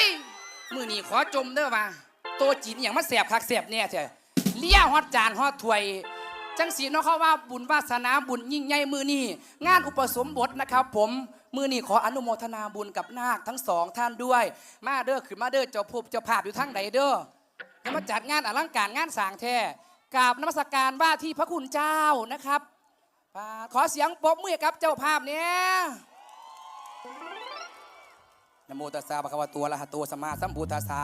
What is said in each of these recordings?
ยมือนี่ขอจมเด้อมาตัวจีนอย่างมาแสบคักแสบเนี่ยเถอะเลี้ยฮอดจานฮอดถ้วย จังสีเนาะเขาว่าบุญวาสนาบุญยิ่งใหญ่มือนี่งานอุปสมบทนะครับผมมือนี่ขออนุโมทนาบุญกับนาคทั้งสองท่านด้วย มาเด้อขึ้นมาเด้อเจ้าภพเจ้าภาพอยู่ทั้งใดเด้อจะมาจัดงานอลังการงานสางแท้กราบนมัสการว่าที่พระคุณเจ้านะครับขอเสียงปรบมือกับเจ้าภาพเนี่ย โมตัสสะภะคะวะโตัวอะระหะโตสัมมาสัมพุทธัสสะ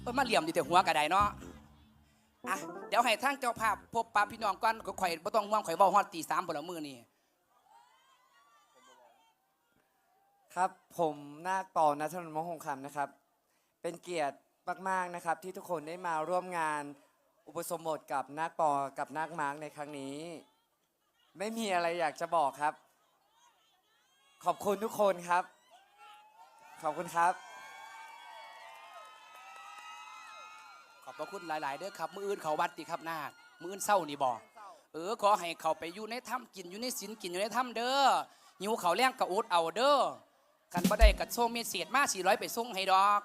เพิ่นมาเหลี่ยมดีแต่หัวกระไดเนาะอะเดี๋ยวให้ทางเจ้าภาพพบปะพี่น้องก่อนก็ข่อยบ่ต้องห่วงข่อยเว้าฮอดตีสามบ่ละมื้อนี่ครับผมนาคปอนัทนนท์มหงคำนะครับ เป็นเกียรติมากๆนะครับ ที่ทุกคนได้มาร่วมงานอุปสมบทกับนาคปอกับนาคมาร์กในครั้งนี้ ไม่มีอะไรอยากจะบอกครับ ขอบคุณทุกคนครับ ขอบคุณครับ ขอบพระคุณหลาย ๆ เด้อครับมืออื่นเขาวัดติครับนาคมืออื่นเศร้านี่บ่เออขอให้เขาไปอยู่ในถ้ำกินอยู่ในศีลกินอยู่ในถ้ำเด้อหิวเขาวแรงกระอุดเอาเด้อกันบ่ได้กะโซมีเศษมาสี่ร้อยไปส่งให้ดอก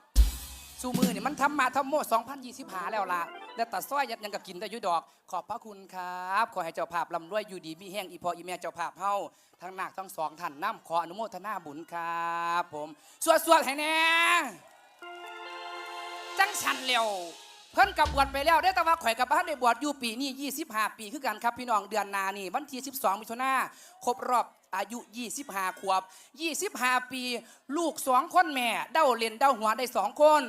สู้มือนี่มันทำมาทำโม่สองพันยี่สิบหาแล้วล่ะ แล้วตัดซ้อยยังยังก็กินได้ยู่ดอก ขอบพระคุณครับ ขอให้เจ้าภาพร่ำรวยอยู่ดีมีแห้งอีพออีแม่เจ้าภาพเฮาทั้งนาคทั้งสองท่านนํขออนุโมทนาบุญครับผมสวดๆให้แน่จังชันเร็วเพิ่นกับบวชไปแล้วได้แต่ว่าข่อยกับบ้านได้บวชอยู่ปีนี้25 ปีคือกันครับพี่น้องเดือนนานี่วันที่12 มิถุนาครบรอบอายุ 25 ขวบ 25 ปี ลูกสองคนแม่ เด้าเล่นเด้าหัวได้สองคน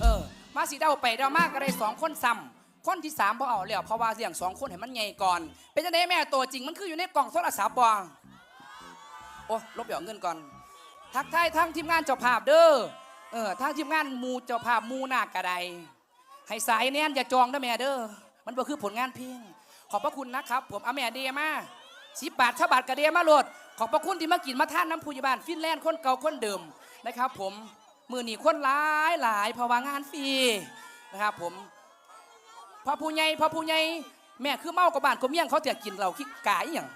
เออ มาสิเด้าไปเด้ามากก็ได้สองคนซ้ำคนที่สามบ่เอาแล้วเพราะว่าเรื่องสองคนให้มันใหญ่ก่อน เป็นจังไดแม่ตัวจริงมันคืออยู่ในกล่องโทรศัพท์บ่โอ้ลบเดี๋ยวเงินก่อน ทักทายทั้งทีมงานเจ้าภาพเด้อเออทางทีมงานมูเจ้าภาพมูหน้ากระไดให้สายแน่นอย่าจองนะแม่เด้อมันบ่คือผลงานเพียง ขอบพระคุณนะครับ ผมเอาแม่เดียมาสิบบาทชาบาทกระเดียมาโหลดขอบพระคุณที่มากินมาท่านน้ำพุยบาลฟินแลนด์คนเก่าคนเดิมนะครับ ผม มือหนีคนหลายหลายเพราะว่างานฟรีนะครับผมพอผู้ใหญ่พอผู้ใหญ่แม่คือเมากับบ้านกับเมี่ยงเขาเถียกินเราคิกกายอย่าง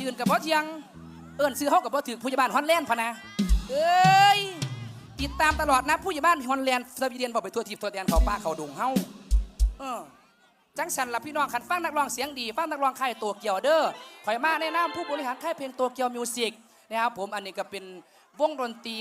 ยืนกับพ่อเทียง เอิ้นซื้อเขากับพ่อถือผู้ใหญ่บ้านฮอนแลนด์พะนะเอ้ยติดตามตลอดนะผู้ใหญ่บ้านฮอนแลนด์สวีเดนบอกไปทัวร์ทีมทัวร์แดนเขาป้าเขาดงเฮาเออจังสันละพี่น้องขันฟังนักร้องเสียงดีฟังนักร้องค่ายตัวเกี่ยวเด้อข่อยมาแนะนำผู้บริหารค่ายเพลงตัวเกี่ยวมิวสิกนะครับผมอันนี้ก็เป็นวงดนตรี